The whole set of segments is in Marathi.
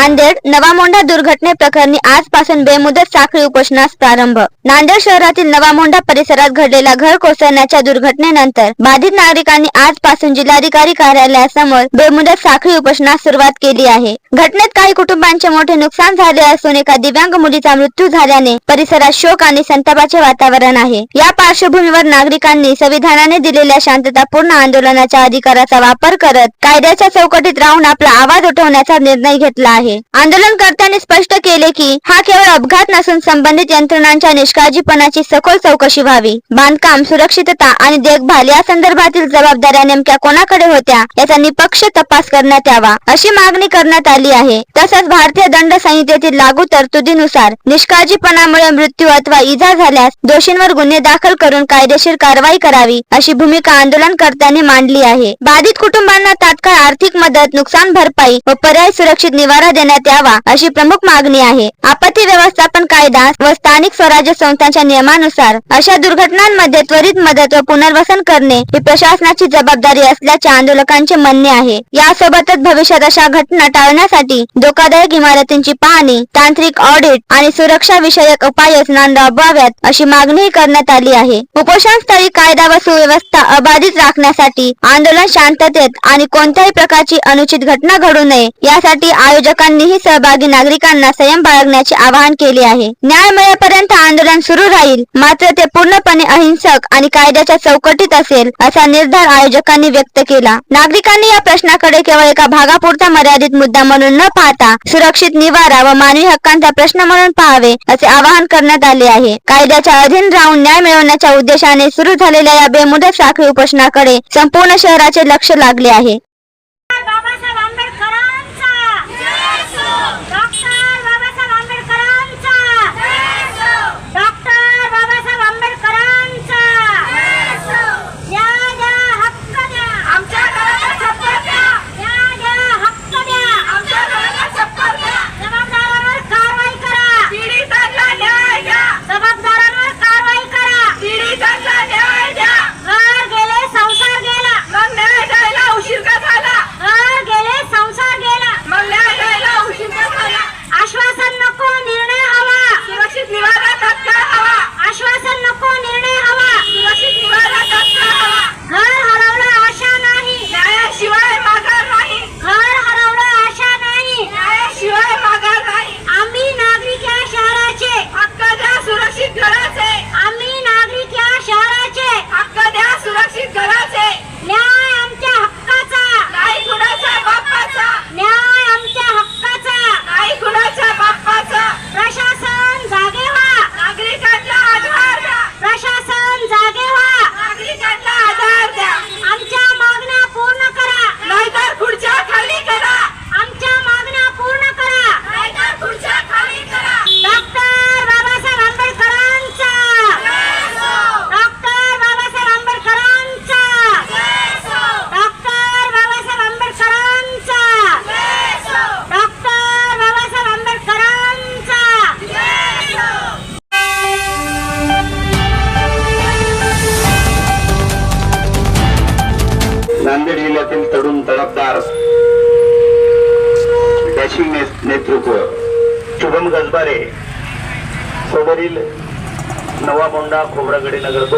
Fernando. नांदेड नवामोंढा दुर्घटने प्रकरणी आजपासून बेमुदत साखळी उपोषणास प्रारंभ. नांदेड शहरातील नवामोंढा परिसरात घडलेला घर कोसळण्याच्या दुर्घटनेनंतर बाधित नागरिकांनी आजपासून जिल्हाधिकारी कार्यालयासमोर बेमुदत साखळी उपोषणास सुरुवात केली आहे. घटनेत काही कुटुंबांचे मोठे नुकसान झाले असून एका दिव्यांग मुलीचा मृत्यू झाल्याने परिसरात शोक आणि संतापाचे वातावरण आहे. या पार्श्वभूमीवर नागरिकांनी संविधानाने दिलेल्या शांततापूर्ण आंदोलनाच्या अधिकाराचा वापर करत कायद्याच्या चौकटीत राहून आपला आवाज उठवण्याचा निर्णय घेतला आहे. आंदोलनकर्त्यांनी स्पष्ट केले की हा केवळ अपघात नसून संबंधित यंत्रणांच्या निष्काळजीपणाची सखोल चौकशी व्हावी. बांधकाम सुरक्षितता आणि देखभाल या संदर्भातील जबाबदाऱ्या नेमक्या कोणाकडे होत्या याचा निपक्ष तपास करण्यात यावा अशी मागणी करण्यात आली आहे. तसंच भारतीय दंड संहितेतील लागू तरतुदीनुसार निष्काळजीपणामुळे मृत्यू अथवा इजा झाल्यास दोषींवर गुन्हे दाखल करून कायदेशीर कारवाई करावी अशी भूमिका आंदोलनकर्त्यांनी मांडली आहे. बाधित कुटुंबांना तात्काळ आर्थिक मदत नुकसान भरपाई व पर्याय सुरक्षित निवारा देण्यात द्यावा अशी प्रमुख मागणी आहे. आपत्ती व्यवस्थापन कायदा व स्थानिक स्वराज्य संस्थांच्या नियमानुसार अशा दुर्घटनांमध्ये त्वरित मदत व पुनर्वसन करणे ही प्रशासनाची जबाबदारी असल्याचे आंदोलकांचे म्हणणे आहे. यासोबतच भविष्यात अशा घटना टाळण्यासाठी धोकादायक इमारतींची पाहणी तांत्रिक ऑडिट आणि सुरक्षा विषयक उपाययोजना राबवाव्यात अशी मागणीही करण्यात आली आहे. उपोषणस्थळी कायदा व सुव्यवस्था अबाधित राखण्यासाठी आंदोलन शांततेत आणि कोणत्याही प्रकारची अनुचित घटना घडू नये यासाठी आयोजकांनीही सहभागी नागरिकांना संयम बाळगण्याचे आवाहन केले आहे. न्याय मिळेपर्यंत आंदोलन सुरू राहील. मात्र ते पूर्णपणे अहिंसक आणि कायद्याच्या चौकटीत असेल असा निर्धार आयोजकांनी व्यक्त केला. नागरिकांनी या प्रश्नाकडे केवळ एका भागापुरता मर्यादित मुद्दा म्हणून न पाहता सुरक्षित निवारा व मानवी हक्कांचा प्रश्न म्हणून पाहावे असे आवाहन करण्यात आले आहे. कायद्याच्या अधीन राहून न्याय मिळवण्याच्या उद्देशाने सुरू झालेल्या या बेमुदत साखळी उपोषणाकडे संपूर्ण शहराचे लक्ष लागले आहे.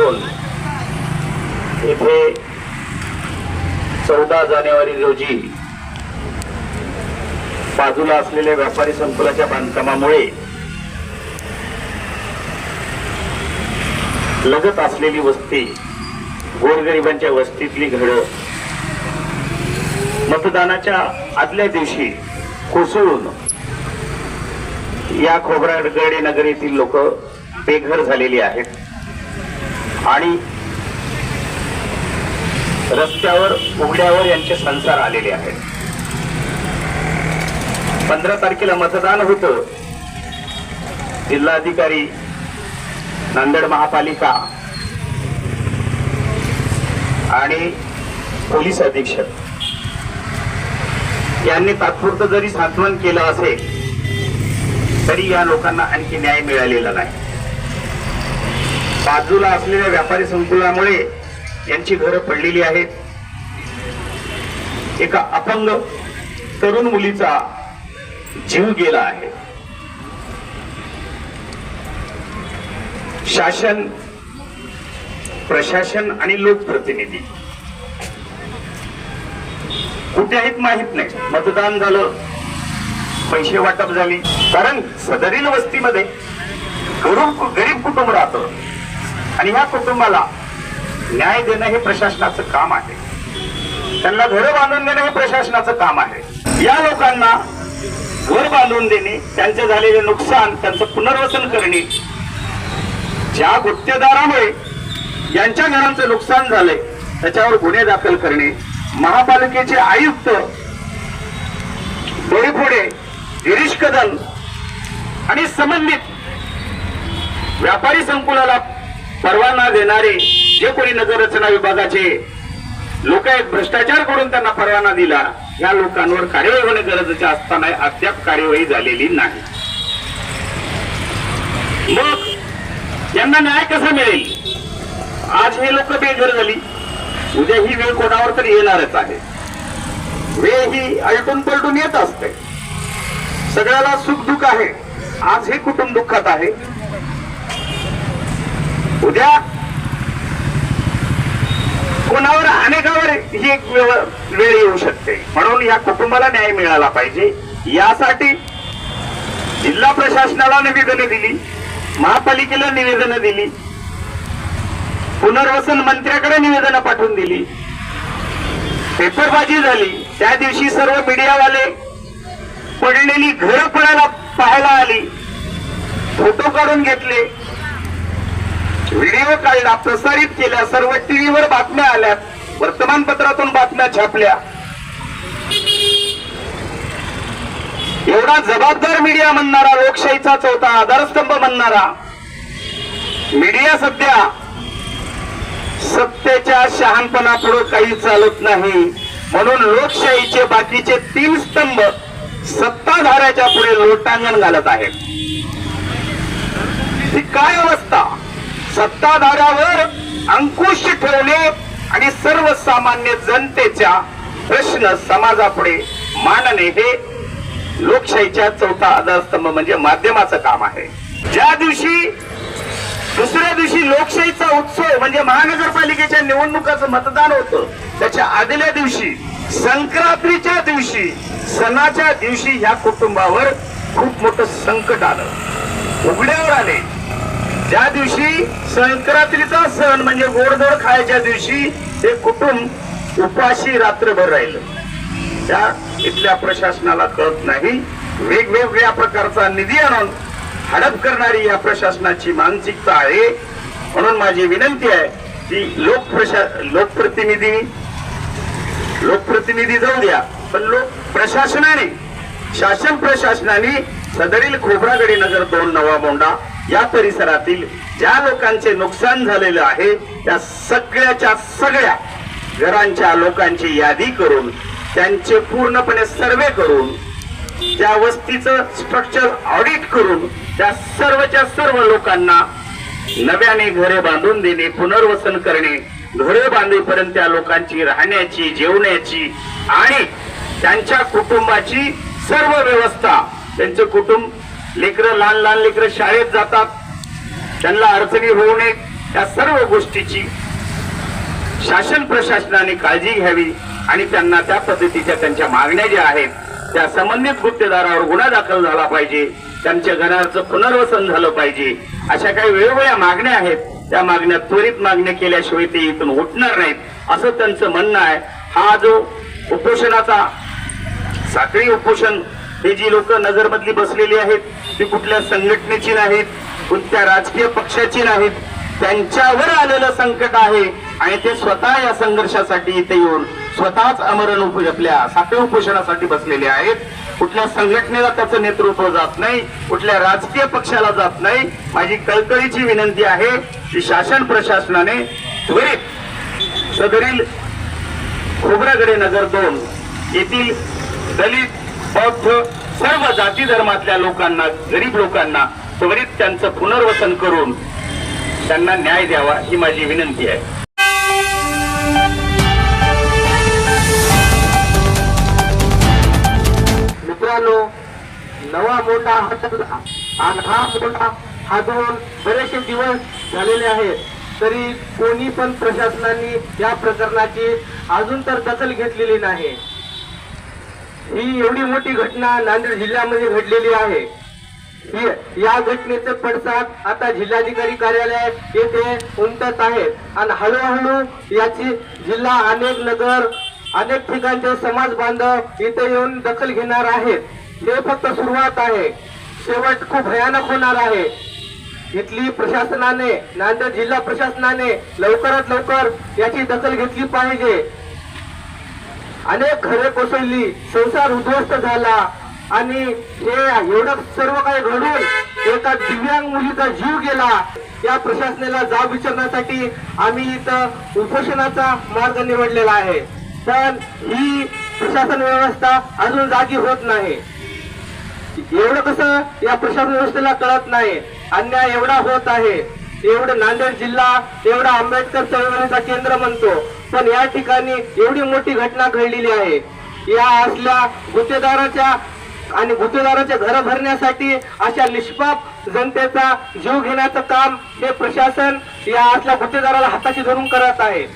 खोब्रागडी इथे चौदा जानेवारी रोजी बाजूला असलेल्या व्यापारी संकुलाच्या बांधकामामुळे लगत असलेली वस्ती गोरगरिबांच्या वस्तीतली घड मतदानाच्या आदल्या दिवशी कोसळून या खोबरागडे नगर येथील लोक बेघर झालेली आहेत. आणि रस्त्यावर उघड्यावर यांचे संसार आलेले आहेत. पंधरा तारखेला मतदान होतं. जिल्हाधिकारी नांदेड महापालिका आणि पोलीस अधीक्षक. यांनी तात्पुरतं जरी सांत्वन केलं असेल तरी या लोकांना आणखी न्याय मिळालेला नाही. बाजूला असलेल्या व्यापारी संकुलामुळे यांची घरं पडलेली आहेत. एका अपंग तरुण मुलीचा जीव गेला आहे. शासन प्रशासन आणि लोकप्रतिनिधी. कुठे आहेत माहीत नाही. मतदान झालं. पैसे वाटप झाली. कारण सदरील वस्तीमध्ये गरीब गरीब कुटुंब राहतं. आणि ह्या कुटुंबाला न्याय देणं हे प्रशासनाचं काम आहे. त्यांना घरं बांधून देणं हे प्रशासनाचं काम आहे. या लोकांना घर बांधून देणे त्यांचे झालेले नुकसान त्यांचं पुनर्वसन करणे ज्या गुत्तेदारामुळे यांच्या घरांचं नुकसान झालंय त्याच्यावर गुन्हे दाखल करणे महापालिकेचे आयुक्त डोईफोडे गिरीश कदम आणि संबंधित व्यापारी संकुलाला परवाना देणारे जे कोणी नगररचना विभागाचे लोक आहेत भ्रष्टाचार करून त्यांना परवाना दिला या लोकांवर कार्यवाही होणे गरजेचे असताना अद्याप कार्यवाही झालेली नाही. मग यांना न्याय कसा मिळेल? आज हे लोक बेघर झाली. उद्या ही वेळ कोणावर तरी येणारच आहे. वेळ ही अलटून पलटून येत असते. सगळ्याला सुख दुःख आहे. आज हे कुटुंब दुःखात आहे. उद्या कोणावर अनेकावर ही एक वेळ वेळ येऊ शकते. म्हणून या कुटुंबाला न्याय मिळाला पाहिजे. यासाठी जिल्हा प्रशासनाला निवेदनं दिली महापालिकेला निवेदनं दिली पुनर्वसन मंत्र्याकडे निवेदनं पाठवून दिली. पेपरबाजी झाली. त्या दिवशी सर्व मीडियावाले पडलेली घरं पडायला पाहायला आली. फोटो काढून घेतले. व्हिडिओ काढला प्रसारित केल्या सर्व टीव्हीवर बातम्या आल्या वर्तमानपत्रातून बातम्या छापल्या. एवढा जबाबदार मीडिया म्हणणारा लोकशाहीचा चौथा आधारस्तंभ म्हणणारा मीडिया सध्या सत्तेच्या शहाणपणा पुढे काही चालत नाही. म्हणून लोकशाहीचे बाकीचे तीन स्तंभ सत्ताधाऱ्याच्या पुढे लोटांगण घालत आहेत. ही काय अवस्था? सत्ताधाऱ्यावर अंकुश ठेवणे आणि सर्वसामान्य जनतेच्या प्रश्न समाजापुढे मांडणे हे लोकशाहीच्या चौथा आधारस्तंभ म्हणजे माध्यमाचं काम आहे. ज्या दिवशी दुसऱ्या दिवशी लोकशाहीचा उत्सव म्हणजे महानगरपालिकेच्या निवडणुकाचं मतदान होतं त्याच्या आदल्या दिवशी संक्रांतीच्या दिवशी सणाच्या दिवशी ह्या कुटुंबावर खूप मोठं संकट आलं. उघड्यावर आले. ज्या दिवशी संक्रांतीचा सण म्हणजे गोडधोड खायच्या दिवशी हे कुटुंब उपाशी रात्रभर राहिलं. त्या इथल्या प्रशासनाला कळत नाही. वेगवेगळ्या प्रकारचा निधी आणून हडप करणारी या प्रशासनाची मानसिकता आहे. म्हणून माझी विनंती आहे की लोकप्रशा लोकप्रतिनिधी लोकप्रतिनिधी जाऊ द्या. पण लोक प्रशासनाने शासन प्रशासनाने सदरील खोबरागडी नगर दोन नवा मोंडा या परिसरातील ज्या लोकांचे नुकसान झालेलं आहे त्या सगळ्याच्या सगळ्या घरांच्या लोकांची यादी करून त्यांचे पूर्णपणे सर्वे करून त्या वस्तीचं स्ट्रक्चर ऑडिट करून त्या सर्वच्या सर्व लोकांना नव्याने घरे बांधून देणे पुनर्वसन करणे घरे बांधेपर्यंत त्या लोकांची राहण्याची जेवण्याची आणि त्यांच्या कुटुंबाची सर्व व्यवस्था त्यांचं कुटुंब लेकरं लहान लहान लेकरं शाळेत जातात. त्यांना अडचणी होऊ नये त्या सर्व गोष्टीची शासन प्रशासनाने काळजी घ्यावी आणि त्यांना त्या पद्धतीच्या त्यांच्या मागण्या ज्या आहेत त्या संबंधित गुत्तेदारावर गुन्हा दाखल झाला पाहिजे. त्यांच्या घराचं पुनर्वसन झालं पाहिजे. अशा काही वेगवेगळ्या मागण्या आहेत. त्या मागण्या त्वरित मागण्या केल्याशिवाय ते इथून उठणार नाहीत असं त्यांचं म्हणणं आहे. हा जो उपोषणाचा साखळी उपोषण हे जी लोक नगरमधली बसलेली आहेत ती कुठल्या संघटनेची नाहीत कोणत्या राजकीय पक्षाची नाहीत त्यांच्यावर आलेलं संकट आहे आणि ते स्वतः या संघर्षासाठी इथे येऊन स्वतःच अमरण उप आपल्या साखळी उपोषणासाठी बसलेले आहेत. कुठल्या संघटनेला त्याचं नेतृत्व जात नाही कुठल्या राजकीय पक्षाला जात नाही माझी कळकळीची विनंती आहे की शासन प्रशासनाने त्वरित सदरील खोबरागडे नगर दोन येथील दलित बौद्ध सर्व जाती धर्मातल्या लोकांना गरीब लोकांना त्वरित त्यांचं पुनर्वसन करून त्यांना न्याय द्यावा ही माझी विनंती आहे. मित्रांनो नवा मोठा आणि हा मोठा दोन बरेचसे दिवस झालेले आहेत. तरी कोणी पण प्रशासनाने या प्रकरणाची अजून तर दखल घेतलेली नाही. ही एवढी मोठी घटना नांदेड जिल्ह्यामध्ये घडलेली आहे. या घटनेचे पडसाद आता जिल्हाधिकारी कार्यालय येथे उमटत आहेत आणि हळूहळू याची जिल्हा अनेक नगर अनेक ठिकाणचे समाज बांधव इथे येऊन दखल घेणार आहेत. हे फक्त सुरुवात आहे. शेवट खूप भयानक होणार आहे. इथली प्रशासनाने नांदेड जिल्हा प्रशासनाने लवकरात लवकर याची दखल घेतली पाहिजे. अनेक घरे कोसळली संसार उद्ध्वस्त झाला. आणि हे एवढं सर्व काही घडून एका दिव्यांग मुलीचा जीव गेला. या प्रशासनाला जाब विचारण्यासाठी आम्ही इथं उपोषणाचा मार्ग निवडलेला आहे. पण ही प्रशासन व्यवस्था अजून जागी होत नाही. एवढं कसं या प्रशासन व्यवस्थेला कळत नाही. अन्याय एवढा होत आहे. एवढं नांदेड जिल्हा एवढा आंबेडकर चळवळीचा केंद्र म्हणतो. पण या ठिकाणी एवढी मोठी घटना घडलेली आहे. या असल्या गुत्तेदाराच्या आणि गुत्तेदाराचे घर भरण्यासाठी अशा निष्पाप जनतेचा जीव घेण्याचं काम हे प्रशासन या असल्या गुत्तेदाराला हाताशी धरून करत आहे.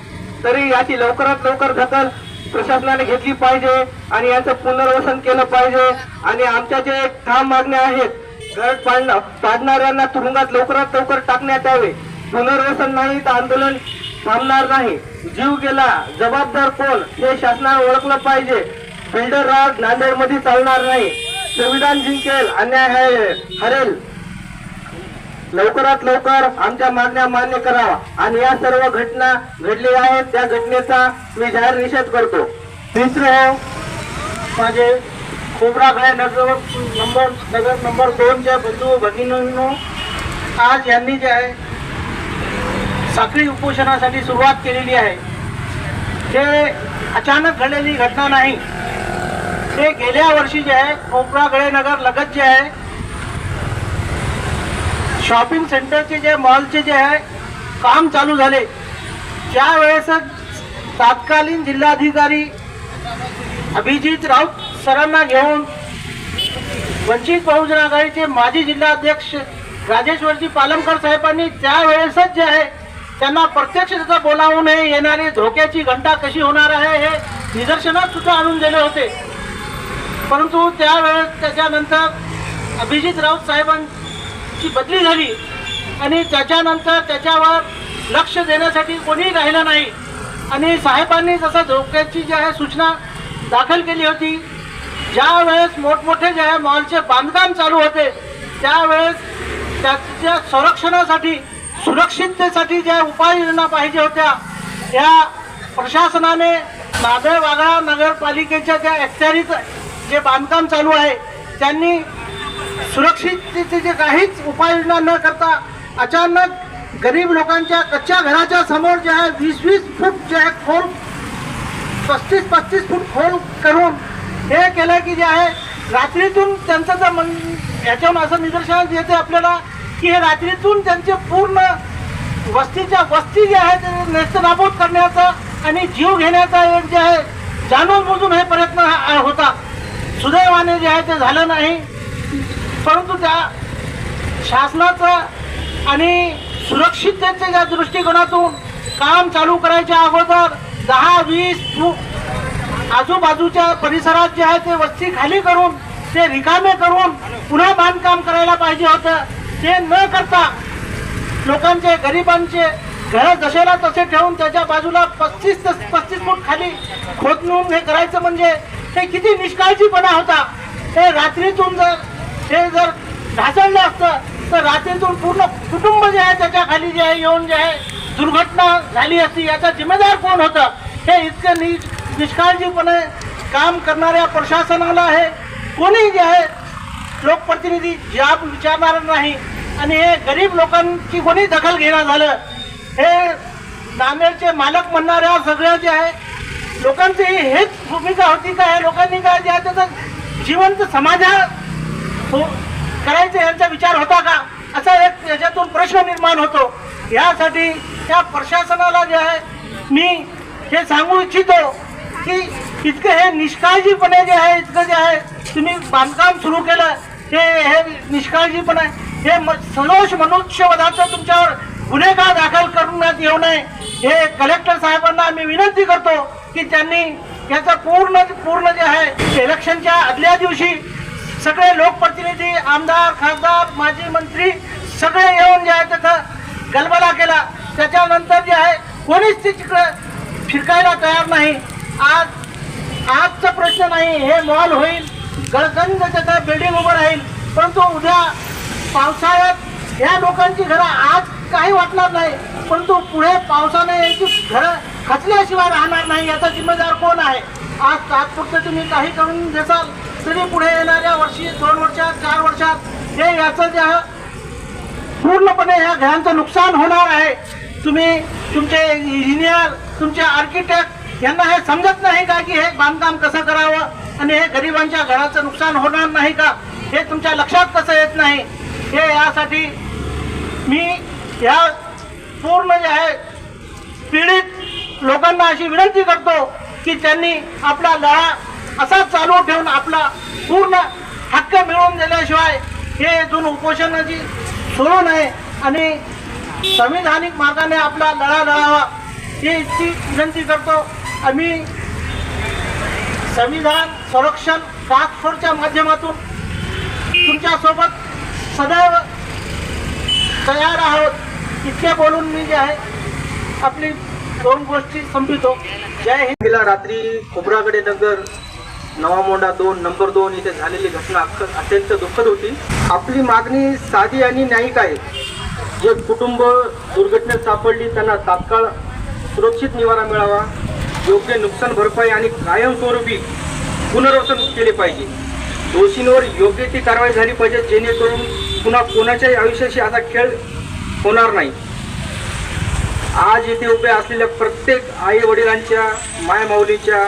तरी याची लवकरात लवकर दखल प्रशासनाने घेतली पाहिजे आणि याचं पुनर्वसन केलं पाहिजे. आणि आमच्या जे ठाम मागण्या आहेत घर पाडणं पाडणाऱ्यांना तुरुंगात लवकरात लवकर टाकण्यात यावे. पुनर्वसन नाही तर आंदोलन थांबणार नाही. जीव गेला जबाबदार कोण हे शासनाने ओळखलं पाहिजे. बिल्डर राज नांदेडमध्ये चालणार नाही. संविधान जिंकेल अन्याय हरेल. लवकरात लवकर आमच्या मागण्या मान्य करावा. आणि या सर्व घटना घडलेल्या आहेत त्या घटनेचा मी जाहीर निषेध करतो. तिसरं माझे खोबरागळे नगर नंबर नगर नंबर दोनच्या बंधू भगिनींनो आज यांनी जे आहे साखळी उपोषणासाठी सुरुवात केलेली आहे. ते अचानक घडलेली घटना नाही. ते गेल्या वर्षी जे आहे खोबरागळे नगर लगत जे आहे शॉपिंग सेंटरचे जे मॉलचे जे आहे काम चालू झाले. त्यावेळेसच तात्कालीन जिल्हाधिकारी अभिजित राऊत सरांना घेऊन वंचित बहुजन आघाडीचे माजी जिल्हाध्यक्ष राजेश्वरजी पालमकर साहेबांनी त्यावेळेसच जे आहे त्यांना प्रत्यक्ष त्याचा बोलावून हे येणारी धोक्याची घंटा कशी होणार आहे हे निदर्शनात सुद्धा आणून दिले होते. परंतु त्यावेळेस त्याच्यानंतर अभिजित राऊत साहेबांची बदली झाली आणि त्याच्यानंतर त्याच्यावर लक्ष देण्यासाठी कोणीही राहिलं नाही. आणि साहेबांनी जसं धोक्याची जी आहे सूचना दाखल केली होती ज्या वेळेस मोठमोठे जे आहे मॉलचे बांधकाम चालू होते त्यावेळेस त्याच्या संरक्षणासाठी सुरक्षिततेसाठी ज्या उपाययोजना पाहिजे होत्या या प्रशासनाने नांदेड वाघा नगरपालिकेच्या ज्या अखत्यारीत जे बांधकाम चालू आहे त्यांनी सुरक्षिततेचे काहीच उपाययोजना न करता अचानक गरीब लोकांच्या कच्च्या घराच्या समोर जे आहे वीस वीस फूट जे आहे खोल पस्तीस पस्तीस फूट खोल करून हे केलं की जे आहे रात्रीतून त्यांचं जर मन याच्यावर असं निदर्शनास येते आपल्याला की हे रात्रीतून त्यांचे पूर्ण वस्तीच्या वस्ती जे आहे ते नेस्तनाबूत करण्याचा आणि जीव घेण्याचा एक जे आहे जाणून बुजून हे प्रयत्न हा- होता. सुदैवाने जे आहे ते झालं नाही. परंतु त्या शासनाचं आणि सुरक्षिततेच्या दृष्टिकोनातून काम चालू करायच्या अगोदर दहा वीस आजूबाजूच्या परिसरात जे आहे ते वस्ती खाली करून ते रिकामे करून पुन्हा बांधकाम करायला पाहिजे होतं. ते न करता लोकांचे गरिबांचे घर जसेला तसे ठेवून त्याच्या बाजूला पस्तीस ते पस्तीस फूट खाली खोदून हे करायचं म्हणजे हे किती निष्काळजीपणा होता. हे रात्रीतून जर हे जर ढासळलं असतं तर रात्रीतून पूर्ण कुटुंब जे आहे त्याच्याखाली जे आहे येऊन जे आहे दुर्घटना झाली असती याचा जिम्मेदार कोण होतं? हे इतकं नीट निष्काळजीपणे काम करणाऱ्या प्रशासनाला आहे कोणी जे आहे लोकप्रतिनिधी जाब विचारणार नाही. आणि हे गरीब लोकांची कोणी दखल घेणं झालं हे नांदेडचे मालक म्हणणाऱ्या सगळ्या जे आहे लोकांची हेच भूमिका होती का? हे लोकांनी काय जे आहे त्याचं जिवंत समाजा हो करायचं यांचा विचार होता का? असा एक याच्यातून प्रश्न निर्माण होतो. यासाठी त्या प्रशासनाला जे आहे मी हे सांगू इच्छितो की इतकं हे निष्काळजीपणे जे आहे इतकं जे आहे तुम्ही बांधकाम सुरू केलं हे हे निष्काळजीपण आहे. हे म- सदोष मनुष्यवधाचं तुमच्यावर गुन्हेगार दाखल करण्यात येऊ नये. हे कलेक्टर साहेबांना आम्ही विनंती करतो की त्यांनी याचा पूर्ण पूर्ण जे आहे इलेक्शनच्या आदल्या दिवशी सगळे लोकप्रतिनिधी आमदार खासदार माजी मंत्री सगळे येऊन जे आहे त्याचा गलबला केला. त्याच्यानंतर जे आहे कोणीच तिकडं फिरकायला तयार नाही. आज आजचा प्रश्न नाही हे मॉल होईल गळगंज त्याचा बिल्डिंग उभं राहील परंतु उद्या पावसाळ्यात या लोकांची घरं आज काही वाटणार नाही परंतु पुढे पावसाने यांची घरं खचल्याशिवाय राहणार नाही याचा जिम्मेदार कोण आहे? आज तात्पुरतं तुम्ही काही करून देसाल तरी पुढे येणाऱ्या वर्षी दोन वर्षात चार वर्षात हे याचं जे पूर्णपणे ह्या घरांचं नुकसान होणार आहे. तुम्ही तुमचे इंजिनियर तुमचे आर्किटेक्ट यांना हे समजत नाही का की हे बांधकाम कसं करावं? आणि हे गरिबांच्या घराचं नुकसान होणार नाही का? हे तुमच्या लक्षात कसं येत नाही? हे यासाठी मी या पूर्ण जे आहे पीडित लोकांना अशी विनंती करतो की त्यांनी आपला लढा असा चालू ठेवून आपला पूर्ण हक्क मिळवून दिल्याशिवाय हे इथून उपोषणाची सोडू नये आणि संविधानिक मार्गाने आपला लढा लढावा ही इतकी विनंती करतो. आम्ही संविधान संरक्षण टास्क फोर्सच्या माध्यमातून तुमच्यासोबत सदैव तयार आहोत. इतके बोलून मी जे आहे आपली दोन गोष्टी संपितो जय हिंद. रात्री खोबरागडे नगर नवामोंडा दोन नंबर दोन इथे झालेली घटना अत्यंत दुःखद होती. आपली मागणी साधी आणि न्यायिक आहे. जे कुटुंब दुर्घटनेत सापडली त्यांना तात्काळ सुरक्षित निवारा मिळावा. योग्य नुकसान भरपाई आणि कायमस्वरूपी पुनर्वसन केले पाहिजे. दोषींवर योग्य ती कारवाई झाली पाहिजे जेणेकरून पुन्हा कोणाच्याही आयुष्याशी असा खेळ होणार नाही. आज येथे उभे असलेल्या प्रत्येक आई वडिलांच्या मायमाऊलीच्या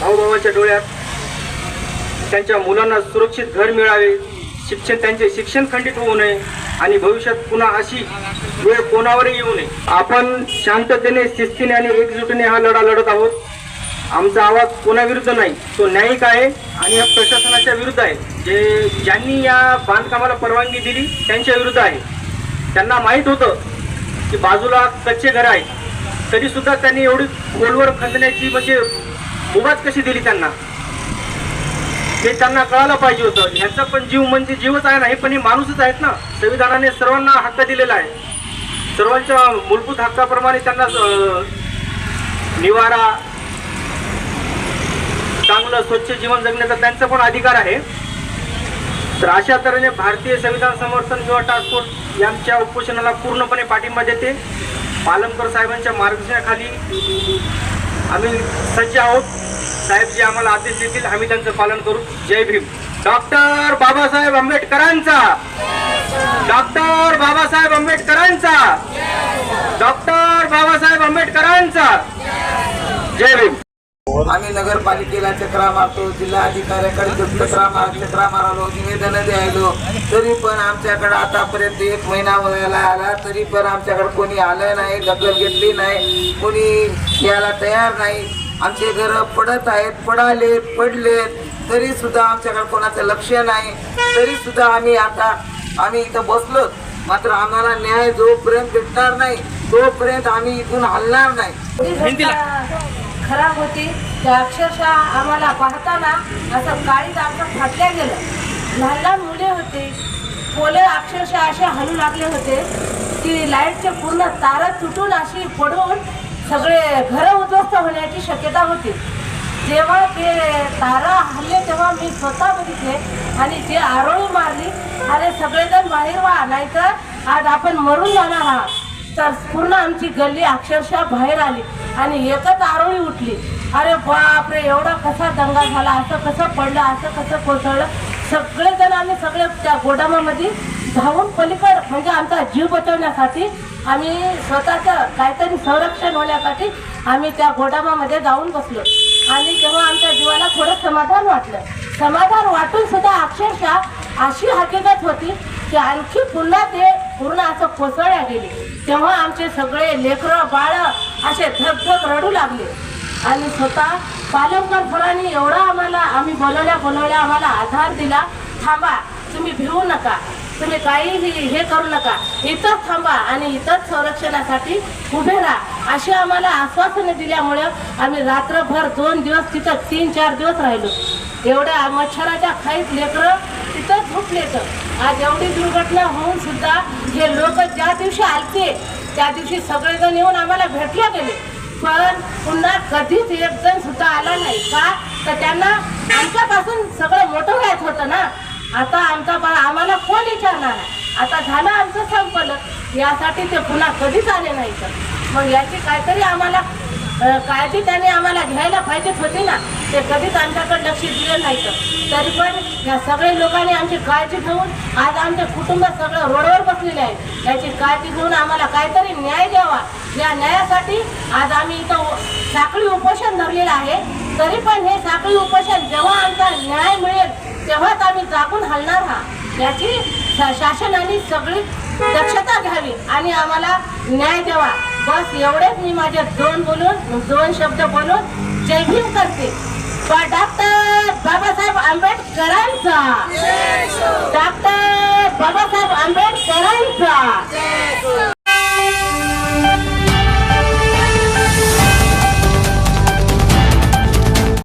भाऊभावाच्या डोळ्यात त्यांच्या मुलांना सुरक्षित घर मिळावे शिक्षण त्यांचे शिक्षण खंडित होऊ नये आणि भविष्यात पुन्हा अशी वेळ कोणावरही येऊ नये. आपण शांततेने शिस्तीने आणि एकजुटीने हा लढा लढत आहोत. आमचा आवाज कोणाविरुद्ध नाही तो न्यायिक आहे आणि या प्रशासनाच्या विरुद्ध आहे. जे ज्यांनी या बांधकामाला परवानगी दिली त्यांच्या विरुद्ध आहे. त्यांना माहीत होतं की बाजूला कच्चे घर आहेत. तरीसुद्धा त्यांनी एवढी खोलवर खंदण्याची म्हणजे मुभात कशी दिली त्यांना? हे त्यांना कळायला पाहिजे होतं. ह्यांचा पण जीव म्हणजे जीवच आहे ना हे पण हे माणूसच आहेत ना. संविधानाने सर्वांना हक्क दिलेला आहे. सर्वांच्या मूलभूत हक्काप्रमाणे त्यांना निवारा चांगलं स्वच्छ जीवन जगण्याचा त्यांचा पण अधिकार आहे. तर अशा तऱ्हेने भारतीय संविधान समर्थन किंवा टास्क फोर्स यांच्या उपोषणाला पूर्णपणे पाठिंबा देते. पालमकर साहेबांच्या मार्गदर्शनाखाली आम्ही सज्ज आहोत. साहेब जे आम्हाला आदेश देतील. आम्ही त्यांचं पालन करू. जय भीम. डॉक्टर बाबासाहेब आंबेडकरांचा. डॉक्टर बाबासाहेब आंबेडकरांचा. डॉक्टर बाबासाहेब आंबेडकरांचा. जय भीम. आम्ही नगरपालिकेला चक्रा मारतो जिल्हा अधिकाऱ्याकडे चक्रा मार चक्रा मारालो निवेदन द्यायलो तरी पण आमच्याकडे आतापर्यंत एक महिना व्हायला आला तरी पण आमच्याकडे कोणी आलं नाही दखल घेतली नाही कोणी यायला तयार नाही. आमचे घर पडत आहेत पडाले पडलेत तरी सुद्धा आमच्याकडे कोणाचं लक्ष नाही. तरी सुद्धा आम्ही आता आम्ही इथं बसलो मात्र आम्हाला न्याय जोपर्यंत भेटणार नाही तोपर्यंत आम्ही इथून हलणार नाही. खराब होती. त्या अक्षरशः आम्हाला पाहताना असं काळीच आमचं फाटल्या गेलं. लहान लहान मुले होते. पोले अक्षरशः असे हलू लागले होते की लाईटचे पूर्ण तारा तुटून अशी पडून सगळे घरं उद्ध्वस्त होण्याची शक्यता होती. जेव्हा ते तारा हल्ले तेव्हा मी स्वतः बघितले आणि ते आरोळी मारली. अरे सगळेजण बाहेर व्हा नाहीतर आज आपण मरून जाणार आहात. तर पूर्ण आमची गल्ली अक्षरशः बाहेर आली आणि एकच आरोळी उठली. अरे बापरे एवढा कसा दंगा झाला असं कसं पडलं असं कसं कोसळलं? सगळेजण आम्ही सगळे त्या गोडामामध्ये धावून पलीकड म्हणजे आमचा जीव बचवण्यासाठी आम्ही स्वतःचं काहीतरी संरक्षण होण्यासाठी आम्ही त्या गोडामामध्ये जाऊन बसलो. आणि तेव्हा आमच्या जीवाला थोडं समाधान वाटलं. समाधान वाटून सुद्धा अक्षरशः अशी हकीकत होती की आणखी पुन्हा ते पूर्ण असं कोसळल्या गेले. तेव्हा आमचे सगळे लेकरं बाळ असे धगधग रडू लागले. आणि स्वतः पालमकर फळांनी एवढा आम्हाला आम्ही बोलवल्या बोलवल्या आम्हाला आधार दिला थांबा तुम्ही भिवू नका. तुम्ही काहीही हे करू नका. इथंच थांबा आणि इथंच संरक्षणासाठी उभे राहा. अशी आम्हाला आश्वासने दिल्यामुळे आम्ही रात्रभर दोन दिवस तिथं तीन चार दिवस राहिलो. एवढ्या मच्छराच्या खाईत लेकरं तिथं झोपले तर आज एवढी दुर्घटना होऊन सुद्धा हे लोक ज्या दिवशी आलते त्या दिवशी सगळेजण येऊन आम्हाला भेटले गेले. पण पुन्हा कधीच एक जण सुद्धा आला नाही. का? तर त्यांना आमच्यापासून सगळं मोठं व्हायचं होतं ना. आता आमचा बा आम्हाला कोण विचारणार? आहे? आता झालं आमचं संपलं. यासाठी ते पुन्हा कधीच आले नाही तर मग याची काहीतरी आम्हाला काळजी त्याने आम्हाला घ्यायला पाहिजेच होती ना ते कधीच आमच्याकडे लक्ष दिलं नाही तरी पण या सगळ्या लोकांनी आमची काळजी घेऊन आज आमचे कुटुंब सगळं रोडवर बसलेले आहे. याची काळजी घेऊन आम्हाला काहीतरी न्याय द्यावा. या न्यायासाठी आज आम्ही इथं साखळी उपोषण धरलेलं आहे. तरी पण हे साखळी उपोषण जेव्हा आमचा न्याय मिळेल तेव्हाच आम्ही जागून हलणार हा. याची शा- शासनाने सगळी दक्षता घ्यावी आणि आम्हाला न्याय द्यावा. बस एवढेच मी माझे दोन बोलून दोन शब्द बोलून जय भीम करते. डॉक्टर बाबासाहेब आंबेडकरांचा. डॉक्टर बाबासाहेब आंबेडकरांचा.